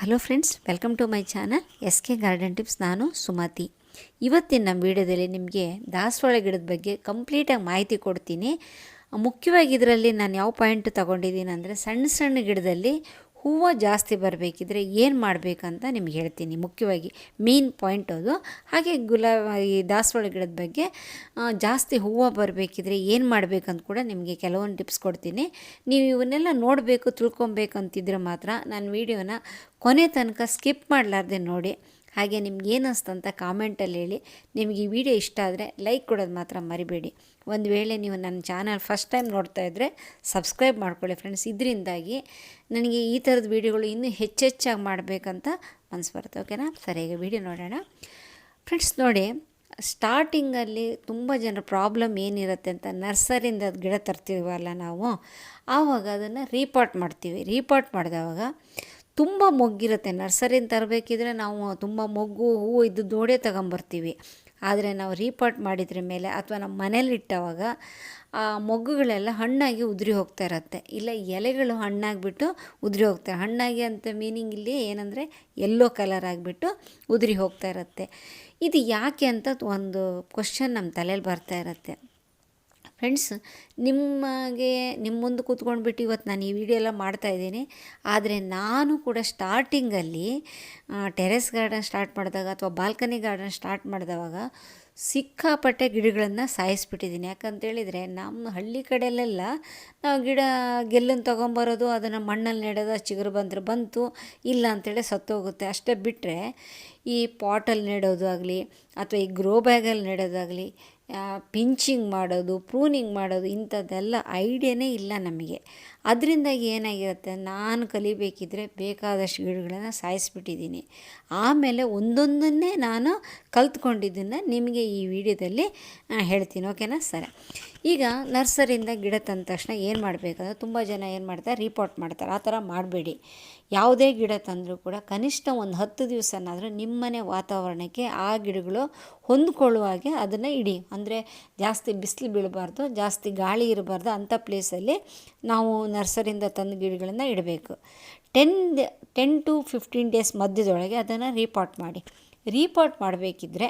Hello friends welcome to my channel S K garden tips ನಾನು ಸುಮತಿ. ಇವತ್ತಿನ ನಮ್ಮ ವಿಡಿಯೋದಲ್ಲಿ ನಿಮಗೆ ದಾಸವಾಳ ಗಿಡದ ಬಗ್ಗೆ ಕಂಪ್ಲೀಟಾಗಿ ಮಾಹಿತಿ ಕೊಡ್ತೀನಿ. ಮುಖ್ಯವಾಗಿ ಇದರಲ್ಲಿ ನಾನು ಯಾವ ಪಾಯಿಂಟ್ ತೊಗೊಂಡಿದ್ದೀನಿ ಅಂದರೆ ಸಣ್ಣ ಸಣ್ಣ ಗಿಡದಲ್ಲಿ ಹೂವು ಜಾಸ್ತಿ ಬರಬೇಕಿದ್ರೆ ಏನು ಮಾಡಬೇಕಂತ ನಿಮ್ಗೆ ಹೇಳ್ತೀನಿ. ಮುಖ್ಯವಾಗಿ ಮೇನ್ ಪಾಯಿಂಟ್ ಅದು. ಹಾಗೆ ಗುಲಾಬಿ, ಈ ದಾಸವಾಳ ಗಿಡದ ಬಗ್ಗೆ ಜಾಸ್ತಿ ಹೂವು ಬರಬೇಕಿದ್ರೆ ಏನು ಮಾಡಬೇಕಂತ ಕೂಡ ನಿಮಗೆ ಕೆಲವೊಂದು ಟಿಪ್ಸ್ ಕೊಡ್ತೀನಿ. ನೀವು ಇವನ್ನೆಲ್ಲ ನೋಡಬೇಕು, ತಿಳ್ಕೊಬೇಕಂತಿದ್ರೆ ಮಾತ್ರ ನಾನು ವೀಡಿಯೋನ ಕೊನೆ ತನಕ ಸ್ಕಿಪ್ ಮಾಡಲಾರ್ದೆ ನೋಡಿ. ಹಾಗೆ ನಿಮ್ಗೆ ಅಂತ ಕಾಮೆಂಟಲ್ಲಿ ಹೇಳಿ. ನಿಮಗೆ ಈ ವಿಡಿಯೋ ಇಷ್ಟ ಆದರೆ ಲೈಕ್ ಕೊಡೋದು ಮಾತ್ರ ಮರಿಬೇಡಿ. ಒಂದು ವೇಳೆ ನೀವು ನನ್ನ ಚಾನಲ್ ಫಸ್ಟ್ ಟೈಮ್ ನೋಡ್ತಾ ಇದ್ದರೆ ಸಬ್ಸ್ಕ್ರೈಬ್ ಮಾಡ್ಕೊಳ್ಳಿ ಫ್ರೆಂಡ್ಸ್ ಇದರಿಂದಾಗಿ ನನಗೆ ಈ ಥರದ ವೀಡಿಯೋಗಳು ಇನ್ನೂ ಹೆಚ್ಚೆಚ್ಚಾಗಿ ಮಾಡಬೇಕಂತ ಮನಸ್ಸು ಬರುತ್ತೆ. ಓಕೆನಾ ಸರಿ, ಈಗ ವಿಡಿಯೋ ನೋಡೋಣ. ಫ್ರೆಂಡ್ಸ್ ನೋಡಿ ಸ್ಟಾರ್ಟಿಂಗಲ್ಲಿ ತುಂಬ ಜನರ ಪ್ರಾಬ್ಲಮ್ ಏನಿರುತ್ತೆ ಅಂತ ನರ್ಸರಿಯಿಂದ ಗಿಡ ತರ್ತೀವಲ್ಲ ನಾವು, ಆವಾಗ ಅದನ್ನು ರೀಪಾಟ್ ಮಾಡ್ತೀವಿ. ರೀಪಾಟ್ ಮಾಡಿದವಾಗ ತುಂಬ ಮೊಗ್ಗಿರುತ್ತೆ. ನರ್ಸರಿನ ತರಬೇಕಿದ್ರೆ ನಾವು ತುಂಬ ಮೊಗ್ಗು, ಹೂವು ಇದ್ದು ದೋಡೆ ತಗೊಂಬರ್ತೀವಿ. ಆದರೆ ನಾವು ರೀಪಾಟ್ ಮಾಡಿದ್ರ ಮೇಲೆ ಅಥವಾ ನಮ್ಮ ಮನೇಲಿಟ್ಟವಾಗ ಆ ಮೊಗ್ಗುಗಳೆಲ್ಲ ಹಣ್ಣಾಗಿ ಉದುರಿ ಹೋಗ್ತಾ ಇರತ್ತೆ. ಇಲ್ಲ ಎಲೆಗಳು ಹಣ್ಣಾಗಿಬಿಟ್ಟು ಉದುರಿ ಹೋಗ್ತಾರೆ ಹಣ್ಣಾಗಿ ಅಂತ ಮೀನಿಂಗ್ ಇಲ್ಲಿ ಏನಂದರೆ ಎಲ್ಲೋ ಕಲರ್ ಆಗಿಬಿಟ್ಟು ಉದುರಿ ಹೋಗ್ತಾ ಇರತ್ತೆ. ಇದು ಯಾಕೆ ಅಂತ ಒಂದು ಕ್ವಶನ್ ನಮ್ಮ ತಲೆಯಲ್ಲಿ ಬರ್ತಾ ಇರತ್ತೆ. ಫ್ರೆಂಡ್ಸ್ ನಿಮಗೆ ನಿಮ್ಮ ಮುಂದೆ ಕೂತ್ಕೊಂಡ್ಬಿಟ್ಟು ಇವತ್ತು ನಾನು ಈ ವಿಡಿಯೋ ಎಲ್ಲ ಮಾಡ್ತಾಯಿದ್ದೀನಿ ಆದರೆ ನಾನು ಕೂಡ ಸ್ಟಾರ್ಟಿಂಗಲ್ಲಿ ಟೆರೆಸ್ ಗಾರ್ಡನ್ ಸ್ಟಾರ್ಟ್ ಮಾಡಿದಾಗ ಅಥವಾ ಬಾಲ್ಕನಿ ಗಾರ್ಡನ್ ಸ್ಟಾರ್ಟ್ ಮಾಡಿದವಾಗ ಸಿಕ್ಕಾಪಟ್ಟೆ ಗಿಡಗಳನ್ನು ಸಾಯಿಸ್ಬಿಟ್ಟಿದ್ದೀನಿ. ಯಾಕಂತೇಳಿದರೆ ನಮ್ಮ ಹಳ್ಳಿ ಕಡೆಯಲ್ಲೆಲ್ಲ ನಾವು ಗಿಡ ಗೆಲ್ಲನ್ನು ತೊಗೊಂಬರೋದು, ಅದನ್ನು ಮಣ್ಣಲ್ಲಿ ನೆಡೋದು ಚಿಗುರು ಬಂದರೆ ಬಂತು, ಇಲ್ಲ ಅಂತೇಳಿ ಸತ್ತೋಗುತ್ತೆ. ಅಷ್ಟೇ ಬಿಟ್ಟರೆ ಈ ಪಾಟಲ್ಲಿ ನೆಡೋದು ಆಗಲಿ ಅಥವಾ ಈ ಗ್ರೋ ಬ್ಯಾಗಲ್ಲಿ ನೆಡೋದಾಗಲಿ ಪಿಂಚಿಂಗ್ ಮಾಡೋದು, ಪ್ರೂನಿಂಗ್ ಮಾಡೋದು ಇಂಥದ್ದೆಲ್ಲ ಐಡಿಯಾನೇ ಇಲ್ಲ ನಮಗೆ. ಅದರಿಂದ ಏನಾಗಿರುತ್ತೆ, ನಾನು ಕಲಿಬೇಕಿದ್ರೆ ಬೇಕಾದಷ್ಟು ಗಿಡಗಳನ್ನು ಸಾಯಿಸ್ಬಿಟ್ಟಿದ್ದೀನಿ. ಆಮೇಲೆ ಒಂದೊಂದನ್ನೇ ನಾನು ಕಲ್ತ್ಕೊಂಡಿದ್ದನ್ನು ನಿಮಗೆ ಈ ವಿಡಿಯೋದಲ್ಲಿ ಹೇಳ್ತೀನಿ. ಓಕೆನಾ ಸರಿ. ಈಗ ನರ್ಸರಿಯಿಂದ ಗಿಡ ತಂದ ತಕ್ಷಣ ಏನು ಮಾಡಬೇಕಂದ್ರೆ ತುಂಬ ಜನ ಏನು ಮಾಡ್ತಾರೆ ರಿಪೋರ್ಟ್ ಮಾಡ್ತಾರೆ. ಆ ಥರ ಮಾಡಬೇಡಿ. ಯಾವುದೇ ಗಿಡ ತಂದರೂ ಕೂಡ ಕನಿಷ್ಠ ಒಂದು ಹತ್ತು ದಿವಸನಾದರೂ ನಿಮ್ಮನೆ ವಾತಾವರಣಕ್ಕೆ ಆ ಗಿಡಗಳು ಹೊಂದ್ಕೊಳ್ಳುವ ಹಾಗೆ ಅದನ್ನು ಇಡಿ. ಅಂದರೆ ಜಾಸ್ತಿ ಬಿಸಿಲು ಬೀಳಬಾರ್ದು, ಜಾಸ್ತಿ ಗಾಳಿ ಇರಬಾರ್ದು ಅಂಥ ಪ್ಲೇಸಲ್ಲಿ ನಾವು ನರ್ಸರಿಯಿಂದ ತಂದ ಗಿಡಗಳನ್ನು ಇಡಬೇಕು. Ten ten to fifteen days ಮಧ್ಯದೊಳಗೆ ಅದನ್ನು ರೀಪಾಟ್ ಮಾಡಿ. ರೀಪಾಟ್ ಮಾಡಬೇಕಿದ್ರೆ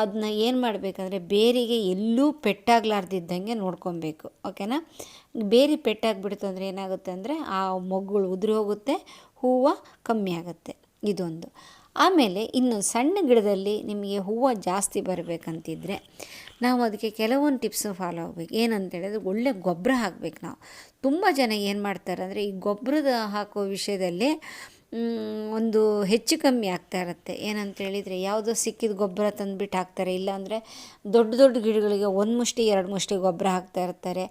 ಅದನ್ನ ಏನು ಮಾಡಬೇಕಂದ್ರೆ ಬೇರಿಗೆ ಎಲ್ಲೂ ಪೆಟ್ಟಾಗಲಾರ್ದಿದ್ದಂಗೆ ನೋಡ್ಕೊಬೇಕು, ಓಕೆನಾ? ಬೇರೆ ಪೆಟ್ಟಾಗ್ಬಿಡ್ತು ಅಂದರೆ ಏನಾಗುತ್ತೆ ಅಂದರೆ ಆ ಮೊಗ್ಗುಗಳು ಉದುರಿ ಹೋಗುತ್ತೆ, ಹೂವು ಕಮ್ಮಿ ಆಗುತ್ತೆ, ಇದೊಂದು. ಆಮೇಲೆ ಇನ್ನು ಸಣ್ಣ ಗಿಡದಲ್ಲಿ ನಿಮಗೆ ಹೂವು ಜಾಸ್ತಿ ಬರಬೇಕಂತಿದ್ರೆ ನಾವು ಅದಕ್ಕೆ ಕೆಲವೊಂದು ಟಿಪ್ಸು ಫಾಲೋ ಆಗಬೇಕು. ಏನಂತ ಹೇಳಿದ್ರೆ ಒಳ್ಳೆ ಗೊಬ್ಬರ ಹಾಕ್ಬೇಕು ನಾವು. ತುಂಬ ಜನ ಏನು ಮಾಡ್ತಾರೆ ಅಂದರೆ ಈ ಗೊಬ್ಬರದ ಹಾಕೋ ವಿಷಯದಲ್ಲಿ ಒಂದು ಹೆಚ್ಚು ಕಮ್ಮಿ ಆಗ್ತಾ ಇರುತ್ತೆ. ಏನಂತ ಹೇಳಿದರೆ ಯಾವುದೋ ಸಿಕ್ಕಿದ ಗೊಬ್ಬರ ತಂದುಬಿಟ್ಟು ಹಾಕ್ತಾರೆ. ಇಲ್ಲಾಂದರೆ ದೊಡ್ಡ ದೊಡ್ಡ ಗಿಡಗಳಿಗೆ ಒಂದು ಮುಷ್ಟಿ, ಎರಡು ಮುಷ್ಟಿ ಗೊಬ್ಬರ ಹಾಕ್ತಾ ಇರ್ತಾರೆ.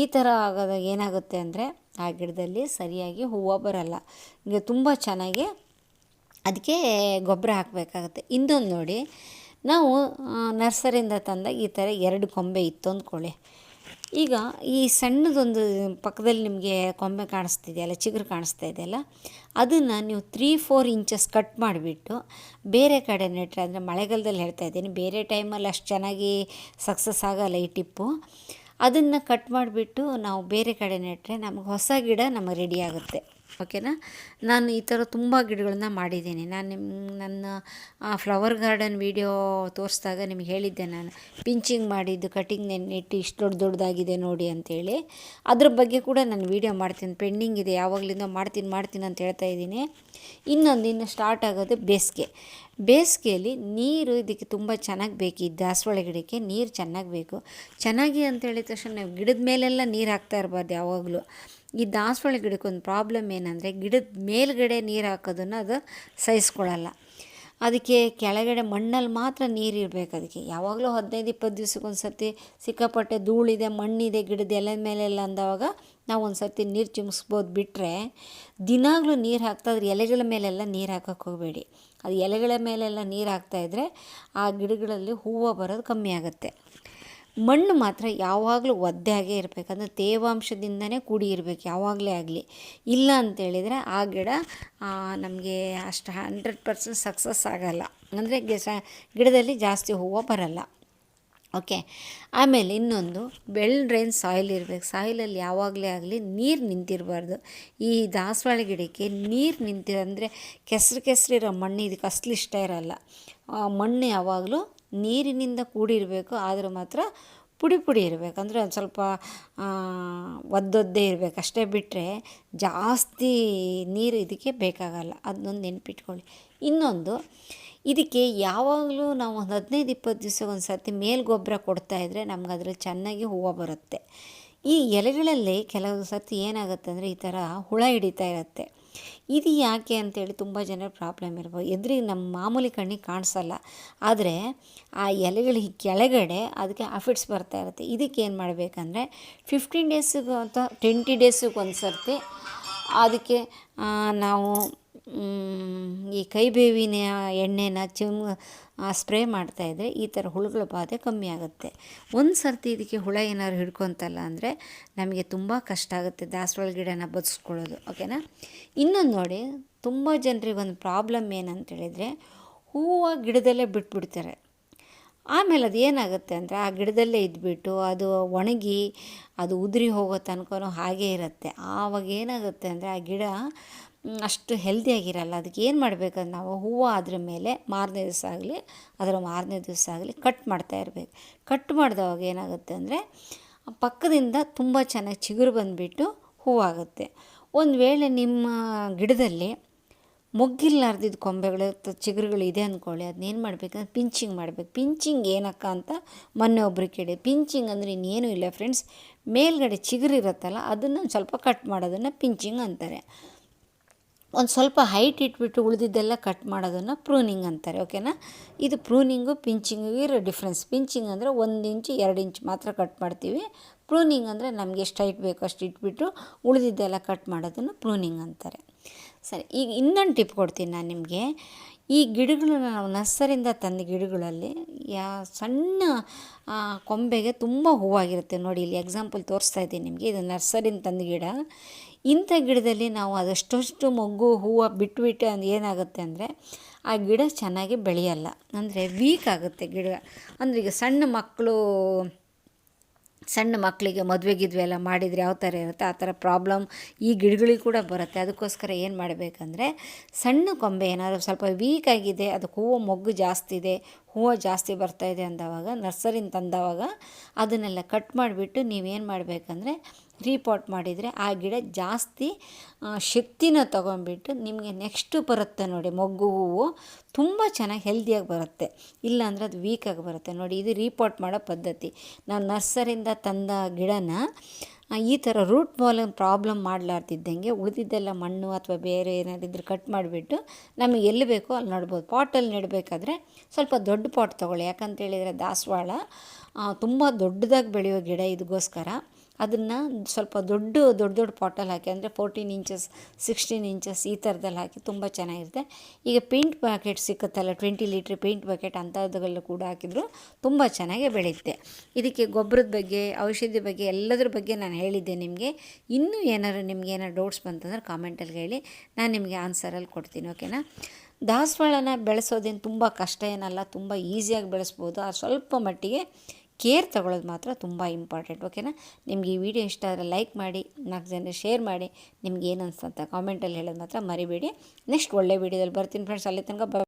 ಈ ಥರ ಆಗೋದಾಗ ಏನಾಗುತ್ತೆ ಅಂದರೆ ಆ ಗಿಡದಲ್ಲಿ ಸರಿಯಾಗಿ ಹೂವು ಬರಲ್ಲ. ಈಗ ತುಂಬ ಚೆನ್ನಾಗಿ ಅದಕ್ಕೆ ಗೊಬ್ಬರ ಹಾಕಬೇಕಾಗತ್ತೆ. ಇನ್ನೊಂದು ನೋಡಿ, ನಾವು ನರ್ಸರಿಯಿಂದ ತಂದಾಗ ಈ ಥರ ಎರಡು ಕೊಂಬೆ ಇತ್ತು ಅಂದ್ಕೊಳ್ಳಿ. ಈಗ ಈ ಸಣ್ಣದೊಂದು ಪಕ್ಕದಲ್ಲಿ ನಿಮಗೆ ಕೊಂಬೆ ಕಾಣಿಸ್ತಿದೆಯಲ್ಲ ಚಿಗುರು ಕಾಣಿಸ್ತಾ ಇದೆಯಲ್ಲ ಅದನ್ನು ನೀವು ತ್ರೀ ಫೋರ್ ಇಂಚಸ್ ಕಟ್ ಮಾಡಿಬಿಟ್ಟು ಬೇರೆ ಕಡೆ ನೆಟ್ಟರೆ ಅಂದರೆ ಮಳೆಗಾಲದಲ್ಲಿ ಹೇಳ್ತಾ ಇದ್ದೀನಿ, ಬೇರೆ ಟೈಮಲ್ಲಿ ಅಷ್ಟು ಚೆನ್ನಾಗಿ ಸಕ್ಸಸ್ ಆಗೋಲ್ಲ ಈ ಟಿಪ್ಪು. ಅದನ್ನು ಕಟ್ ಮಾಡಿಬಿಟ್ಟು ನಾವು ಬೇರೆ ಕಡೆ ನೆಟ್ಟರೆ ನಮಗೆ ಹೊಸ ಗಿಡ ನಮಗೆ ರೆಡಿ ಆಗುತ್ತೆ. ಓಕೆನಾ? ನಾನು ಈ ಥರ ತುಂಬ ಗಿಡಗಳನ್ನ ಮಾಡಿದ್ದೀನಿ. ನಾನು ನಿಮ್ಮ ನನ್ನ ಫ್ಲವರ್ ಗಾರ್ಡನ್ ವಿಡಿಯೋ ತೋರಿಸಿದಾಗ ನಿಮ್ಗೆ ಹೇಳಿದ್ದೆ ನಾನು. ಪಿಂಚಿಂಗ್ ಮಾಡಿದ್ದು ಕಟಿಂಗ್ ನೆಟ್ಟು ಇಷ್ಟು ದೊಡ್ಡ ದೊಡ್ಡದಾಗಿದೆ ನೋಡಿ ಅಂತೇಳಿ. ಅದ್ರ ಬಗ್ಗೆ ಕೂಡ ನಾನು ವೀಡಿಯೋ ಮಾಡ್ತೀನಿ. ಪೆಂಡಿಂಗ್ ಇದೆ. ಯಾವಾಗಲಿಂದ ಮಾಡ್ತೀನಿ ಮಾಡ್ತೀನಿ ಅಂತ ಹೇಳ್ತಾ ಇದ್ದೀನಿ. ಇನ್ನೊಂದು, ಇನ್ನು ಸ್ಟಾರ್ಟ್ ಆಗೋದು ಬೇಸಿಗೆ. ಬೇಸಿಗೆಯಲ್ಲಿ ನೀರು ಇದಕ್ಕೆ ತುಂಬ ಚೆನ್ನಾಗಿ ಬೇಕು. ಈ ದಾಸವಾಳ ಗಿಡಕ್ಕೆ ನೀರು ಚೆನ್ನಾಗಿ ಬೇಕು. ಚೆನ್ನಾಗಿ ಅಂತ ಹೇಳಿದ ತಕ್ಷಣ ನಾವು ಗಿಡದ ಮೇಲೆಲ್ಲ ನೀರು ಹಾಕ್ತಾ ಇರಬಾರ್ದು ಯಾವಾಗಲೂ. ಈ ದಾಸವಾಳ ಗಿಡಕ್ಕೊಂದು ಪ್ರಾಬ್ಲಮ್ ಏನಂದರೆ ಗಿಡದ ಮೇಲ್ಗಡೆ ನೀರು ಹಾಕೋದನ್ನು ಅದು ಸಹಿಸ್ಕೊಳ್ಳಲ್ಲ ಅದಕ್ಕೆ ಕೆಳಗಡೆ ಮಣ್ಣಲ್ಲಿ ಮಾತ್ರ ನೀರು ಇರಬೇಕು ಅದಕ್ಕೆ. ಯಾವಾಗಲೂ ಹದಿನೈದು, ಇಪ್ಪತ್ತು ದಿವ್ಸಕ್ಕೊಂದು ಸರ್ತಿ ಸಿಕ್ಕಾಪಟ್ಟೆ ಧೂಳಿದೆ, ಮಣ್ಣಿದೆ, ಗಿಡದ ಎಲೆ ಮೇಲೆಲ್ಲ ಅಂದವಾಗ ನಾವು ಒಂದು ಸರ್ತಿ ನೀರು ಚಿಮ್ಸ್ಬೋದು ಬಿಟ್ಟರೆ ದಿನಾಗಲೂ ನೀರು ಹಾಕ್ತಾ ಅದ್ರ ಎಲೆಗಳ ಮೇಲೆಲ್ಲ ನೀರು ಹಾಕೋಕ್ಕೆ ಹೋಗಬೇಡಿ. ಅದು ಎಲೆಗಳ ಮೇಲೆಲ್ಲ ನೀರು ಹಾಕ್ತಾಯಿದ್ರೆ ಆ ಗಿಡಗಳಲ್ಲಿ ಹೂವು ಬರೋದು ಕಮ್ಮಿ ಆಗುತ್ತೆ. ಮಣ್ಣು ಮಾತ್ರ ಯಾವಾಗಲೂ ಒದ್ದೆಯಾಗೇ ಇರಬೇಕು. ಅಂದರೆ ತೇವಾಂಶದಿಂದನೇ ಕೂಡಿ ಇರಬೇಕು, ಯಾವಾಗಲೇ ಆಗಲಿ. ಇಲ್ಲ ಅಂತೇಳಿದರೆ ಆ ಗಿಡ ನಮಗೆ ಅಷ್ಟು ಹಂಡ್ರೆಡ್ ಪರ್ಸೆಂಟ್ ಸಕ್ಸಸ್ ಆಗೋಲ್ಲ. ಅಂದರೆ ಗಿಡದಲ್ಲಿ ಜಾಸ್ತಿ ಹೂವು ಬರಲ್ಲ. ಓಕೆ ಆಮೇಲೆ ಇನ್ನೊಂದು ಬೆಲ್ ಡ್ರೈನ್ ಸಾಯಿಲ್ ಇರಬೇಕು. ಸಾಯಿಲಲ್ಲಿ ಯಾವಾಗಲೇ ಆಗಲಿ ನೀರು ನಿಂತಿರಬಾರ್ದು. ಈ ದಾಸವಾಳ ಗಿಡಕ್ಕೆ ನೀರು ನಿಂತಿರೋ ಅಂದರೆ ಕೆಸರು ಕೆಸರಿರೋ ಮಣ್ಣು ಇದಕ್ಕೆ ಅಸಲು ಇಷ್ಟ ಇರಲ್ಲ. ಮಣ್ಣು ಯಾವಾಗಲೂ ನೀರಿನಿಂದ ಕೂಡಿರಬೇಕು, ಆದರೆ ಮಾತ್ರ ಪುಡಿ ಪುಡಿ ಇರಬೇಕು. ಅಂದರೆ ಒಂದು ಸ್ವಲ್ಪ ಒದ್ದೊದ್ದೇ ಇರಬೇಕು. ಅಷ್ಟೇ ಬಿಟ್ಟರೆ ಜಾಸ್ತಿ ನೀರು ಇದಕ್ಕೆ ಬೇಕಾಗಲ್ಲ. ಅದನ್ನೊಂದು ನೆನಪಿಟ್ಕೊಳ್ಳಿ. ಇನ್ನೊಂದು, ಇದಕ್ಕೆ ಯಾವಾಗಲೂ ನಾವು ಒಂದು ಹದಿನೈದು ಇಪ್ಪತ್ತು ದಿವಸ ಒಂದು ಸರ್ತಿ ಮೇಲು ಗೊಬ್ಬರ ಇದ್ದರೆ ನಮ್ಗೆ ಅದರಲ್ಲಿ ಚೆನ್ನಾಗಿ ಹೂವು ಬರುತ್ತೆ. ಈ ಎಲೆಗಳಲ್ಲಿ ಕೆಲವು ಸರ್ತಿ ಏನಾಗುತ್ತೆ ಅಂದರೆ ಈ ಥರ ಹುಳ ಹಿಡಿತಾ ಇರುತ್ತೆ. ಇದು ಯಾಕೆ ಅಂತೇಳಿ ತುಂಬ ಜನರ ಪ್ರಾಬ್ಲಮ್ ಇರ್ಬೋದು. ಎದುರಿಗೆ ನಮ್ಮ ಮಾಮೂಲಿ ಕಣ್ಣಿಗೆ ಕಾಣಿಸಲ್ಲ. ಆದರೆ ಆ ಎಲೆಗಳ ಕೆಳಗಡೆ ಅದಕ್ಕೆ ಅಫಿಟ್ಸ್ ಬರ್ತಾ ಇರುತ್ತೆ. ಇದಕ್ಕೆ ಏನು ಮಾಡಬೇಕಂದ್ರೆ ಫಿಫ್ಟೀನ್ ಡೇಸಿಗೆ ಅಂತ ಟ್ವೆಂಟಿ ಡೇಸಿಗೆ ಒಂದು ಸರ್ತಿ ಅದಕ್ಕೆ ನಾವು ಈ ಕೈಬೇವಿನ ಎಣ್ಣೆನ ಚಿಮ್ ಸ್ಪ್ರೇ ಮಾಡ್ತಾಯಿದ್ರೆ ಈ ಥರ ಹುಳುಗಳ ಬಾಧೆ ಕಮ್ಮಿ ಆಗುತ್ತೆ. ಒಂದು ಸರ್ತಿ ಇದಕ್ಕೆ ಹುಳ ಏನಾದ್ರು ಹಿಡ್ಕೊತಲ್ಲ ಅಂದರೆ ನಮಗೆ ತುಂಬ ಕಷ್ಟ ಆಗುತ್ತೆ ದಾಸವಾಳ ಗಿಡನ ಬದುಸ್ಕೊಳ್ಳೋದು ಓಕೆನಾ ಇನ್ನೊಂದು ನೋಡಿ, ತುಂಬ ಜನರಿಗೆ ಒಂದು ಪ್ರಾಬ್ಲಮ್ ಏನಂತ ಹೇಳಿದರೆ ಹೂವು ಗಿಡದಲ್ಲೇ ಬಿಟ್ಬಿಡ್ತಾರೆ. ಆಮೇಲೆ ಅದು ಏನಾಗುತ್ತೆ ಅಂದರೆ ಆ ಗಿಡದಲ್ಲೇ ಇದ್ಬಿಟ್ಟು ಅದು ಒಣಗಿ, ಅದು ಉದುರಿ ಹೋಗೋ ತನಕ ಹಾಗೇ ಇರುತ್ತೆ. ಆವಾಗ ಏನಾಗುತ್ತೆ ಅಂದರೆ ಆ ಗಿಡ ಅಷ್ಟು ಹೆಲ್ದಿಯಾಗಿರಲ್ಲ ಅದಕ್ಕೆ ಏನು ಮಾಡಬೇಕಂದ್ರೆ ನಾವು ಹೂವು ಅದ್ರ ಮೇಲೆ ಮಾರನೇ ದಿವಸ ಆಗಲಿ, ಅದರ ಮಾರನೇ ದಿವಸ ಆಗಲಿ ಕಟ್ ಮಾಡ್ತಾ ಇರಬೇಕು. ಕಟ್ ಮಾಡಿದವಾಗ ಏನಾಗುತ್ತೆ ಅಂದರೆ ಪಕ್ಕದಿಂದ ತುಂಬ ಚೆನ್ನಾಗಿ ಚಿಗುರು ಬಂದುಬಿಟ್ಟು ಹೂವಾಗುತ್ತೆ ಒಂದು ವೇಳೆ ನಿಮ್ಮ ಗಿಡದಲ್ಲಿ ಮೊಗ್ಗಿಲ್ಲಾರ್ದಿದ್ದು ಕೊಂಬೆಗಳು ಚಿಗುರುಗಳು ಇದೆ ಅಂದ್ಕೊಳ್ಳಿ ಅದನ್ನೇನು ಮಾಡಬೇಕಂದ್ರೆ ಪಿಂಚಿಂಗ್ ಮಾಡಬೇಕು. ಪಿಂಚಿಂಗ್ ಏನಕ್ಕ ಅಂತ ಮೊನ್ನೆ ಒಬ್ರು ಕೇಳಿ ಪಿಂಚಿಂಗ್ ಅಂದರೆ ಇನ್ನೇನೂ ಇಲ್ಲ ಫ್ರೆಂಡ್ಸ್ ಮೇಲ್ಗಡೆ ಚಿಗುರು ಇರುತ್ತಲ್ಲ, ಅದನ್ನು ಸ್ವಲ್ಪ ಕಟ್ ಮಾಡೋದನ್ನು ಪಿಂಚಿಂಗ್ ಅಂತಾರೆ. ಒಂದು ಸ್ವಲ್ಪ ಹೈಟ್ ಇಟ್ಬಿಟ್ಟು ಉಳಿದಿದ್ದೆಲ್ಲ ಕಟ್ ಮಾಡೋದನ್ನು ಪ್ರೂನಿಂಗ್ ಅಂತಾರೆ ಓಕೆನಾ ಇದು ಪ್ರೂನಿಂಗು ಪಿಂಚಿಂಗು ಇರೋ ಡಿಫ್ರೆನ್ಸ್ ಪಿಂಚಿಂಗ್ ಅಂದರೆ ಒಂದು ಇಂಚು ಎರಡು ಇಂಚ್ ಮಾತ್ರ ಕಟ್ ಮಾಡ್ತೀವಿ. ಪ್ರೂನಿಂಗ್ ಅಂದರೆ ನಮಗೆ ಎಷ್ಟು ಹೈಟ್ ಬೇಕೋ ಅಷ್ಟು ಇಟ್ಬಿಟ್ಟು ಉಳಿದಿದ್ದೆಲ್ಲ ಕಟ್ ಮಾಡೋದನ್ನು ಪ್ರೂನಿಂಗ್ ಅಂತಾರೆ. ಸರಿ, ಈಗ ಇನ್ನೊಂದು ಟಿಪ್ ಕೊಡ್ತೀನಿ ನಾನು ನಿಮಗೆ. ಈ ಗಿಡಗಳನ್ನು ನಾವು ನರ್ಸರಿಂದ ತಂದ ಗಿಡಗಳಲ್ಲಿ ಯಾ ಸಣ್ಣ ಕೊಂಬೆಗೆ ತುಂಬ ಹೂವಾಗಿರುತ್ತೆ. ನೋಡಿ, ಇಲ್ಲಿ ಎಕ್ಸಾಂಪಲ್ ತೋರಿಸ್ತಾ ಇದ್ದೀನಿ ನಿಮಗೆ. ಇದು ನರ್ಸರಿಂದ ತಂದ ಗಿಡ. ಇಂಥ ಗಿಡದಲ್ಲಿ ನಾವು ಅದಷ್ಟಷ್ಟು ಮೊಗ್ಗು, ಹೂವು ಬಿಟ್ಟುಬಿಟ್ಟು ಅಂದ್ರೆ ಏನಾಗುತ್ತೆ ಅಂದರೆ, ಆ ಗಿಡ ಚೆನ್ನಾಗಿ ಬೆಳೆಯಲ್ಲ. ಅಂದರೆ ವೀಕ್ ಆಗುತ್ತೆ ಗಿಡ. ಅಂದರೆ ಈಗ ಸಣ್ಣ ಮಕ್ಕಳು ಸಣ್ಣ ಮಕ್ಕಳಿಗೆ ಮದುವೆ ಗಿದ್ವೆ ಎಲ್ಲ ಮಾಡಿದರೆ ಯಾವ ಥರ ಇರುತ್ತೆ, ಆ ಥರ ಪ್ರಾಬ್ಲಮ್ ಈ ಗಿಡಗಳಿಗೆ ಕೂಡ ಬರುತ್ತೆ. ಅದಕ್ಕೋಸ್ಕರ ಏನು ಮಾಡಬೇಕಂದ್ರೆ, ಸಣ್ಣ ಕೊಂಬೆ ಏನಾದರೂ ಸ್ವಲ್ಪ ವೀಕ್ ಆಗಿದೆ ಅದಕ್ಕೆ ಹೂವು ಮೊಗ್ಗು ಜಾಸ್ತಿ ಇದೆ, ಹೂವು ಜಾಸ್ತಿ ಬರ್ತಾಯಿದೆ ಅಂದವಾಗ ನರ್ಸರಿನ ತಂದವಾಗ ಅದನ್ನೆಲ್ಲ ಕಟ್ ಮಾಡಿಬಿಟ್ಟು ನೀವೇನು ಮಾಡಬೇಕಂದ್ರೆ ರೀಪಾಟ್ ಮಾಡಿದರೆ ಆ ಗಿಡ ಜಾಸ್ತಿ ಶಕ್ತಿನ ತೊಗೊಂಡ್ಬಿಟ್ಟು ನಿಮಗೆ ನೆಕ್ಸ್ಟು ಬರುತ್ತೆ ನೋಡಿ, ಮೊಗ್ಗು, ಹೂವು ತುಂಬ ಚೆನ್ನಾಗಿ ಹೆಲ್ದಿಯಾಗಿ ಬರುತ್ತೆ. ಇಲ್ಲಾಂದರೆ ಅದು ವೀಕಾಗಿ ಬರುತ್ತೆ. ನೋಡಿ, ಇದು ರೀಪಾಟ್ ಮಾಡೋ ಪದ್ಧತಿ. ನಾವು ನರ್ಸರಿಂದ ತಂದ ಗಿಡನ ಈ ಥರ ರೂಟ್ ಬಾಲ್ ಪ್ರಾಬ್ಲಮ್ ಮಾಡಲಾರ್ದಿದ್ದಂಗೆ ಉಳಿದಿದ್ದೆಲ್ಲ ಮಣ್ಣು ಅಥವಾ ಬೇರೆ ಏನಾದಿದ್ರು ಕಟ್ ಮಾಡಿಬಿಟ್ಟು ನಮಗೆ ಎಲ್ಲಿ ಬೇಕೋ ಅಲ್ಲಿ ನಡ್ಬೋದು. ಪಾಟಲ್ಲಿ ನೆಡಬೇಕಾದ್ರೆ ಸ್ವಲ್ಪ ದೊಡ್ಡ ಪಾಟ್ ತೊಗೊಳ್ಳಿ. ಯಾಕಂತೇಳಿದರೆ ದಾಸವಾಳ ತುಂಬ ದೊಡ್ಡದಾಗಿ ಬೆಳೆಯೋ ಗಿಡ ಇದಕ್ಕೋಸ್ಕರ ಅದನ್ನು ಸ್ವಲ್ಪ ದೊಡ್ಡ ದೊಡ್ಡ ದೊಡ್ಡ ಪಾಟಲ್ಲಿ ಹಾಕಿ, ಅಂದರೆ ಫೋರ್ಟೀನ್ ಇಂಚಸ್ ಸಿಕ್ಸ್ಟೀನ್ ಇಂಚಸ್ ಈ ಥರದಲ್ಲಿ ಹಾಕಿ ತುಂಬ ಚೆನ್ನಾಗಿರುತ್ತೆ. ಈಗ ಪೇಂಟ್ ಬಕೆಟ್ ಸಿಕ್ಕುತ್ತಲ್ಲ ಟ್ವೆಂಟಿ ಲೀಟ್ರ್ ಪೇಂಟ್ ಬಕೆಟ್ ಅಂಥದ್ದೆಲ್ಲ ಕೂಡ ಹಾಕಿದ್ರು ತುಂಬ ಚೆನ್ನಾಗೇ ಬೆಳೆಯುತ್ತೆ. ಇದಕ್ಕೆ ಗೊಬ್ಬರದ ಬಗ್ಗೆ, ಔಷಧಿ ಬಗ್ಗೆ, ಎಲ್ಲದ್ರ ಬಗ್ಗೆ ನಾನು ಹೇಳಿದ್ದೆ ನಿಮಗೆ. ಇನ್ನೂ ಏನಾದ್ರು ನಿಮ್ಗೆ ಏನಾರು ಡೌಟ್ಸ್ ಬಂತಂದ್ರೆ ಕಾಮೆಂಟಲ್ಲಿ ಹೇಳಿ. ನಾನು ನಿಮಗೆ ಆನ್ಸರಲ್ಲಿ ಕೊಡ್ತೀನಿ ಓಕೆನಾ ದಾಸವಾಳನ ಬೆಳೆಸೋದೇನು ತುಂಬ ಕಷ್ಟ ಏನಲ್ಲ, ತುಂಬ ಈಸಿಯಾಗಿ ಬೆಳೆಸ್ಬೋದು. ಆ ಸ್ವಲ್ಪ ಮಟ್ಟಿಗೆ ಕೇರ್ ತಗೊಳ್ಳೋದು ಮಾತ್ರ ತುಂಬ ಇಂಪಾರ್ಟೆಂಟ್, ಓಕೆನಾ? ನಿಮಗೆ ಈ ವಿಡಿಯೋ ಇಷ್ಟ ಆದರೆ ಲೈಕ್ ಮಾಡಿ, ನಾಲ್ಕು ಜನ ಶೇರ್ ಮಾಡಿ, ನಿಮ್ಗೆ ಏನು ಅನಿಸ್ತಂತ ಕಾಮೆಂಟಲ್ಲಿ ಹೇಳೋದು ಮಾತ್ರ ಮರಿಬೇಡಿ. ನೆಕ್ಸ್ಟ್ ಒಳ್ಳೆ ವೀಡಿಯೋದಲ್ಲಿ ಬರ್ತೀನಿ ಫ್ರೆಂಡ್ಸ್ ಅಲ್ಲಿ ತನಕ